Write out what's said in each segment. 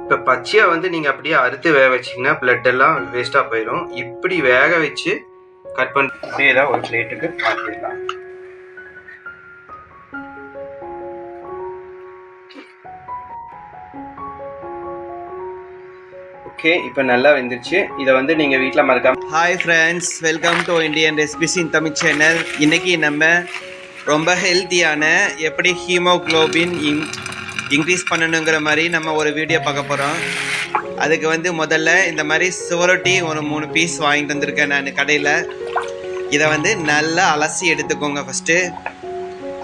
இப்போ பச்சையாக வந்து நீங்கள் அப்படியே அறுத்து வேக வச்சிங்கன்னா பிளட் எல்லாம் வேஸ்ட்டாக போயிடும் இப்படி வேக வச்சு கட் பண்ணி அப்படியே தான் ஒரு பிளேட்டுக்கு மாற்றிடலாம் ஓகே இப்போ நல்லா வெந்துருச்சு. இதை வந்து நீங்கள் வீட்டில் மறக்காம hi friends welcome to Indian recipes in Tamil channel இன்றைக்கி நம்ம ரொம்ப ஹெல்த்தியான எப்படி ஹீமோக்ளோபின் இன் இன்க்ரீஸ் பண்ணணுங்கிற மாதிரி நம்ம ஒரு வீடியோ பார்க்க போகிறோம் அதுக்கு வந்து முதல்ல இந்த மாதிரி சுவரொட்டி ஒரு மூணு பீஸ் வாங்கிட்டு வந்திருக்கேன் நான் கடையில். இதை வந்து நல்லா அலசி எடுத்துக்கோங்க ஃபஸ்ட்டு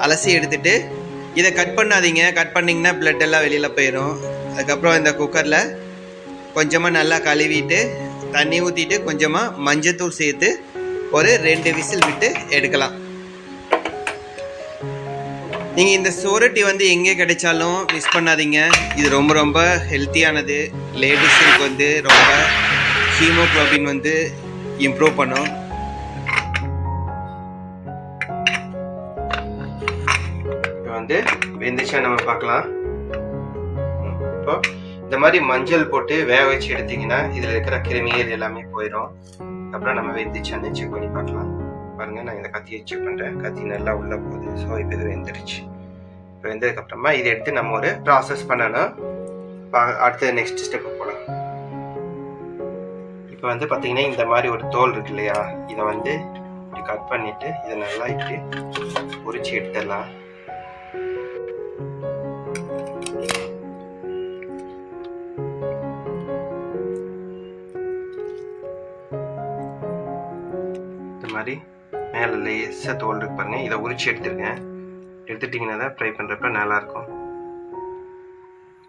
அலசி எடுத்துட்டு இதை கட் பண்ணாதீங்க. கட் பண்ணிங்கன்னா blood எல்லாம் வெளியில் போயிடும் அதுக்கப்புறம் இந்த குக்கரில் கொஞ்சமாக நல்லா கழுவிட்டு தண்ணி ஊற்றிட்டு கொஞ்சமாக மஞ்சத்தூள் சேர்த்து ஒரு ரெண்டு விசில் விட்டு எடுக்கலாம். நீங்கள் இந்த சோரட்டி வந்து எங்கே கிடைச்சாலும் மிஸ் பண்ணாதீங்க. இது ரொம்ப ரொம்ப ஹெல்த்தியானது லேடிஸுக்கு வந்து ரொம்ப ஹீமோக்ளோபின் வந்து இம்ப்ரூவ் பண்ணும். இப்போ வந்து வெந்துச்சா நம்ம பார்க்கலாம். இப்போ இந்த மாதிரி மஞ்சள் போட்டு வேக வச்சு எடுத்தீங்கன்னா இதில் இருக்கிற கிருமிகள் எல்லாமே போயிடும் அப்புறம் நம்ம வெந்துச்சான்னு செக் பண்ணி பார்க்கலாம். பாருங்க நான் இந்த கத்தியை செக் பண்ணுறேன் கத்தி நல்லா உள்ள போகுது. ஸோ இப்போ இது வெந்துருச்சு. இப்போ வெந்ததுக்கப்புறமா இதை எடுத்து நம்ம ஒரு ப்ராசஸ் பண்ணணும். அடுத்து நெக்ஸ்ட் ஸ்டெப் போகலாம் இப்போ வந்து பார்த்தீங்கன்னா இந்த மாதிரி ஒரு தோல் இருக்கு இல்லையா? இதை வந்து இப்படி கட் பண்ணிட்டு இதை நல்லா இப்படி உரிச்சு எடுத்துடலாம். இந்த மாதிரி மேலே லேசாக தோல் இருக்கு பாருங்க. இதை உரிச்சு எடுத்துருக்கேன். எடுத்துட்டிங்கன்னா தான் ஃப்ரை பண்ணுறப்ப நல்லாயிருக்கும்.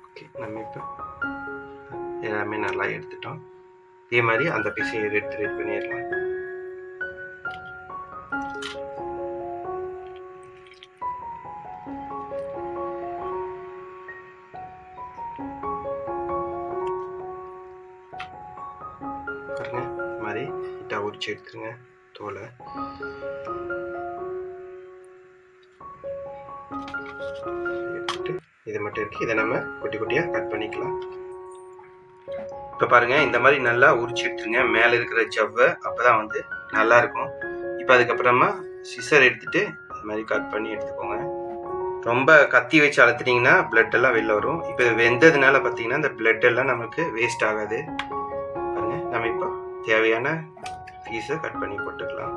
ஓகே நம்ம இப்போ எல்லாமே நல்லா எடுத்துட்டோம். இதே மாதிரி அந்த பீஸையும் எடுத்து ரெடி பண்ணிடலாம். பாருங்க இந்த மாதிரி நீட்டாக உரிச்சு எடுத்துருங்க. தோலை. இது மட்டும் இருக்கு. இதை நம்ம குட்டி குட்டியாக கட் பண்ணிக்கலாம். இப்போ பாருங்க இந்த மாதிரி நல்லா உரிச்சு எடுத்துருங்க. மேலே இருக்கிற ஜவ்வை அப்பதான் வந்து நல்லா இருக்கும். இப்போ அதுக்கப்புறமா சிசர் எடுத்துட்டு இந்த மாதிரி கட் பண்ணி எடுத்துக்கோங்க. ரொம்ப கத்தி வச்சு அழுத்துட்டிங்கன்னா பிளட் எல்லாம் வெளில வரும். இப்போ வெந்ததுனால பார்த்தீங்கன்னா இந்த பிளட் எல்லாம் நமக்கு வேஸ்ட் ஆகாது. பாருங்க நம்ம இப்போ தேவையான பீஸை கட் பண்ணி போட்டுக்கலாம்.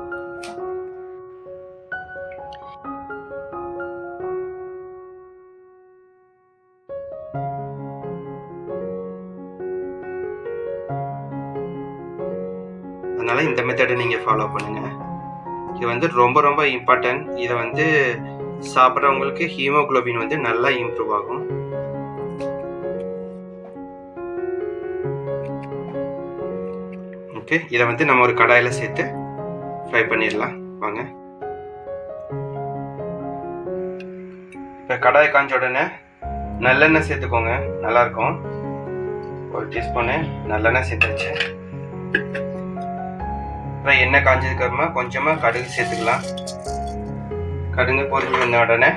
அதனால இந்த மெத்தடை நீங்கள் ஃபாலோ பண்ணுங்க. இது வந்து ரொம்ப ரொம்ப இம்பார்ட்டன்ட் இதை வந்து சாப்பிட்றவங்களுக்கு ஹீமோகுளோபின் வந்து நல்லா இம்ப்ரூவ் ஆகும். ஓகே இதை வந்து நம்ம ஒரு கடாயில் சேர்த்து ஃப்ரை பண்ணிடலாம். வாங்க. இப்போ கடாய் காஞ்ச உடனே நல்லெண்ணெய் சேர்த்துக்கோங்க. நல்லாயிருக்கும். ஒரு டீஸ்பூனு நல்லெண்ணெய் சேர்த்துருச்சு அப்புறம் எண்ணெய் காஞ்சதுக்கப்புறமா கொஞ்சமாக கடுகு சேர்த்துக்கலாம். கடுகு பொரிஞ்சு வந்த உடனே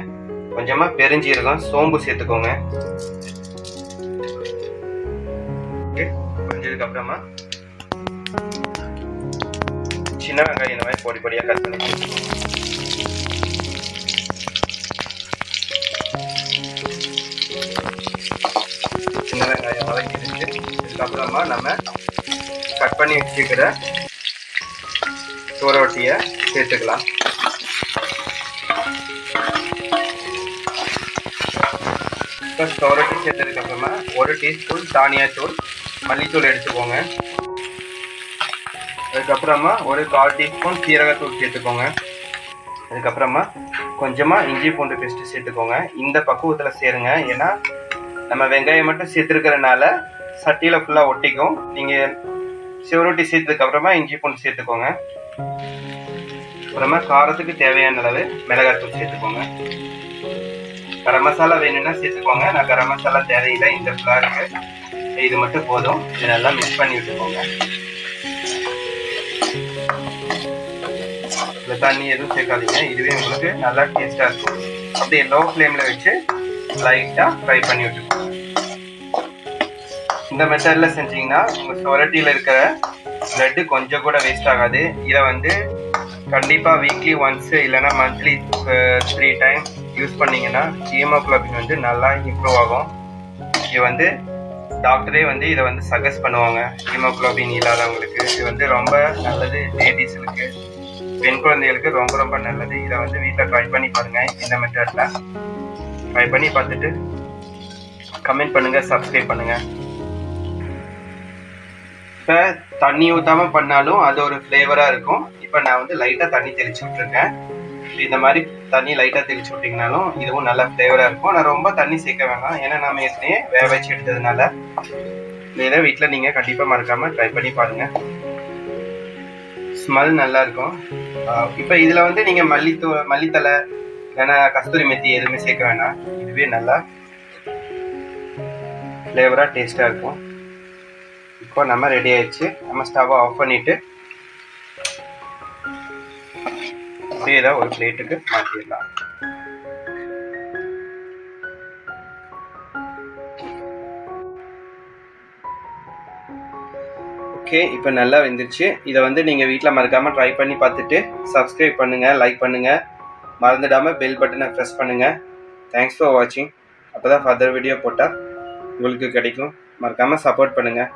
கொஞ்சமாக பெருஞ்சீரகம் சோம்பு சேர்த்துக்கோங்க. ஓகே அப்புறமா சின்ன வெங்காயம் இந்த மாதிரி பொடி பொடியாக கட் பண்ணி சின்ன வெங்காயம் வதக்கிடுச்சு. இதுக்கப்புறமா நம்ம கட் பண்ணி வச்சுக்கிற சோரோட்டியை சேர்த்துக்கலாம். இப்போ சோரோட்டி சேர்த்ததுக்கப்புறமா ஒரு டீஸ்பூன் தானியாத்தூள் மல்லித்தூள் எடுத்துக்கோங்க. அதுக்கப்புறமா ஒரு கால் டீஸ்பூன் சீரகத்தூள் சேர்த்துக்கோங்க. அதுக்கப்புறமா கொஞ்சமாக இஞ்சி பூண்டு பேஸ்ட்டு சேர்த்துக்கோங்க. இந்த பக்குவத்தில் சேருங்க. ஏன்னா நம்ம வெங்காயம் மட்டும் சேர்த்துருக்கறனால சட்டியில் ஃபுல்லாக ஒட்டிக்கும். நீங்கள் சிவரொட்டி சேர்த்ததுக்கப்புறமா இஞ்சி பூண்டு சேர்த்துக்கோங்க. அப்புறமா காரத்துக்கு தேவையான அளவு மிளகாத்தூள் சேர்த்துக்கோங்க. கரம் மசாலா வேணும்னா சேர்த்துக்கோங்க. நான் கரம் மசாலா தேவையில்லை. இந்த ஃபுல்லாக இருக்குது இது மட்டும் போதும். இது நல்லா மிக்ஸ் பண்ணி விட்டுக்கோங்க. இந்த தண்ணி எதுவும் சேர்க்காதீங்க. இதுவே உங்களுக்கு நல்லா டேஸ்டாக இருக்கும். அப்படியே லோ ஃப்ளேமில் வச்சு லைட்டாக ஃப்ரை பண்ணி விட்டுக்கோங்க இந்த மெத்தடில் செஞ்சீங்கன்னா உங்கள் சொரட்டியில் இருக்கிற பிளட்டு கொஞ்சம் கூட வேஸ்ட் ஆகாது. இதை வந்து கண்டிப்பாக வீக்லி ஒன்ஸ் இல்லைன்னா மந்த்லி த்ரீ டைம் யூஸ் பண்ணீங்கன்னா ஹீமோகுளோபின் வந்து நல்லா இம்ப்ரூவ் ஆகும். இது வந்து டாக்டரே வந்து இதை வந்து சஜஸ்ட் பண்ணுவாங்க. ஹீமோகுளோபின் இல்லாதவங்களுக்கு. இது வந்து ரொம்ப நல்லது லேடிஸுக்கு பெண் குழந்தைகளுக்கு ரொம்ப ரொம்ப நல்லது. இதை வந்து வீட்டில் ட்ரை பண்ணி பாருங்க. இந்த மெத்தட்ல ட்ரை பண்ணி பார்த்துட்டு கமெண்ட் பண்ணுங்க சப்ஸ்கிரைப் பண்ணுங்க. இப்போ தண்ணி ஊற்றாம பண்ணாலும் அது ஒரு ஃப்ளேவராக இருக்கும். இப்போ நான் வந்து லைட்டாக தண்ணி தெளிச்சு விட்டுருக்கேன். இந்த மாதிரி தண்ணி லைட்டாக தெளிச்சு விட்டிங்கனாலும் இதுவும் நல்ல ஃப்ளேவராக இருக்கும். நான் ரொம்ப தண்ணி சேர்க்க வேணாம். ஏன்னா நம்ம ஏற்கனவே வேக வச்சு எடுத்ததுனால. இதை வீட்டில் நீங்கள் கண்டிப்பாக மறக்காமல் ட்ரை பண்ணி பாருங்கள் ஸ்மெல் நல்லா இருக்கும் இப்போ இதில் வந்து நீங்கள் மல்லித்தூ மல்லித்தலை இல்லைன்னா கஸ்தூரி மெத்தி எதுவுமே சேர்க்க வேணாம். இதுவே நல்லா ஃப்ளேவராக டேஸ்ட்டாக இருக்கும். இப்போ நம்ம ரெடி ஆயிடுச்சு. நம்ம ஸ்டவ்வை ஆஃப் பண்ணிவிட்டு அப்படியே இதை ஒரு பிளேட்டுக்கு மாற்றிடலாம் ஓகே இப்போ நல்லா வெந்துருச்சு. இதை வந்து நீங்கள் வீட்டில் மறக்காமல் ட்ரை பண்ணி பார்த்துட்டு சப்ஸ்கிரைப் பண்ணுங்கள் லைக் பண்ணுங்கள் மறந்துடாமல் பெல் பட்டனை ப்ரெஸ் பண்ணுங்கள் தேங்க்ஸ் ஃபார் வாட்சிங் அப்போ தான் ஃபர்தர் வீடியோ போட்டால் உங்களுக்கு கிடைக்கும். மறக்காமல் சப்போர்ட் பண்ணுங்கள்